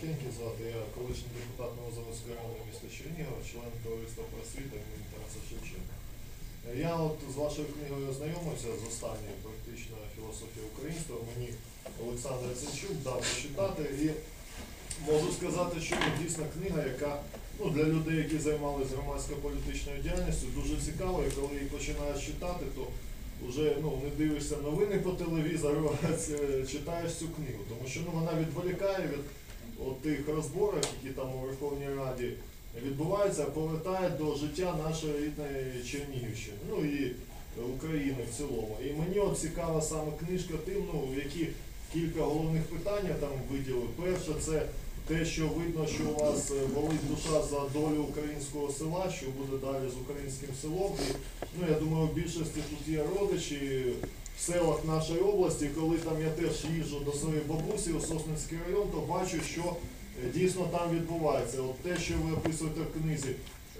Кеньків звати, я колишній депутат Новозаводської району міста Чернігова, член товариства просвіта імені Тараса Шевченка. Я от з вашою книгою ознайомився з останньою практично філософії українства. Мені Олександр Цинчук дав почитати і можу сказати, що це дійсно книга, яка ну, для людей, які займалися громадсько-політичною діяльністю, дуже цікава, і коли її починаєш читати, то вже ну, не дивишся новини по телевізору, а читаєш цю книгу. Тому що ну, вона відволікає від от тих розборок, які там у Верховній Раді відбуваються, повертає до життя нашої рідної Чернігівщини, ну і України в цілому. І мені от цікава саме книжка тим, ну, які кілька головних питань там виділив. Перше, це те, що видно, що у вас болить душа за долю українського села, що буде далі з українським селом. І, ну, я думаю, у більшості тут є родичі селах нашої області. Коли там я теж їжджу до своєї бабусі у Сосницький район, то бачу, що е, дійсно там відбувається. От те, що ви описуєте в книзі,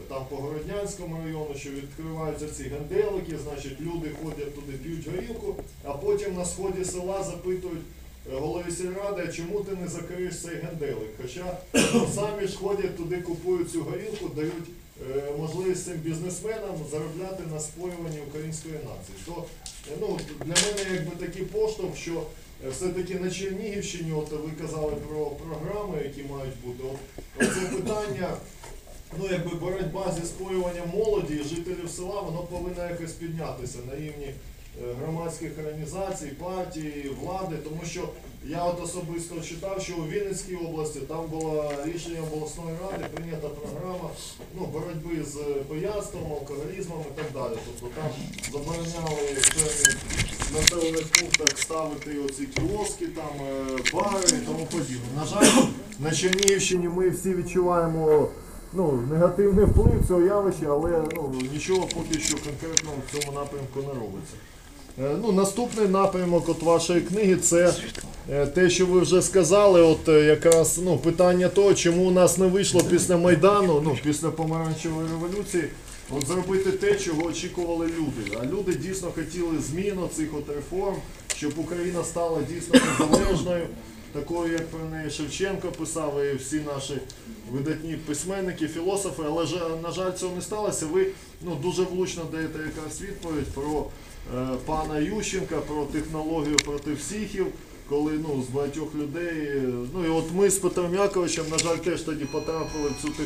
там по Городнянському району, що відкриваються ці генделики, значить люди ходять туди, п'ють горілку, а потім на сході села запитують е, голові сільради, чому ти не закриєш цей генделик? Хоча ну, самі ж ходять туди, купують цю горілку, дають можливість цим бізнесменам заробляти на споюванні української нації. То е, ну, для мене якби такий поштовх, що е, все-таки на Чернігівщині, от ви казали про програми, які мають бути. От, це питання, ну якби боротьба зі споюванням молоді і жителів села, воно повинно якось піднятися на рівні е, громадських організацій, партій, влади, тому що я от особисто читав, що у Вінницькій області там було рішення обласної ради, прийнята програма ну, боротьби з пияцтвом, алкоголізмом і так далі. Тобто там забороняли в населених пунктах ставити оці кіоски, там е, бари і тому подібне. На жаль, на Чернігівщині ми всі відчуваємо ну, негативний вплив цього явища, але ну, нічого поки що конкретно в цьому напрямку не робиться. Е, Ну, наступний напрямок от вашої книги це е, те, що ви вже сказали, от е, якраз ну, питання того, чому у нас не вийшло після Майдану, ну, після помаранчевої революції, от зробити те, чого очікували люди. А люди дійсно хотіли зміну цих от реформ, щоб Україна стала дійсно незалежною, такою, як про неї Шевченко писав, і всі наші видатні письменники, філософи, але на жаль, цього не сталося. Ви ну, дуже влучно даєте якраз відповідь про е, пана Ющенка, про технологію проти всіхів, коли ну, з багатьох людей. е, Ну і от ми з Петром Яковичем, на жаль, теж тоді потрапили в цю технологію.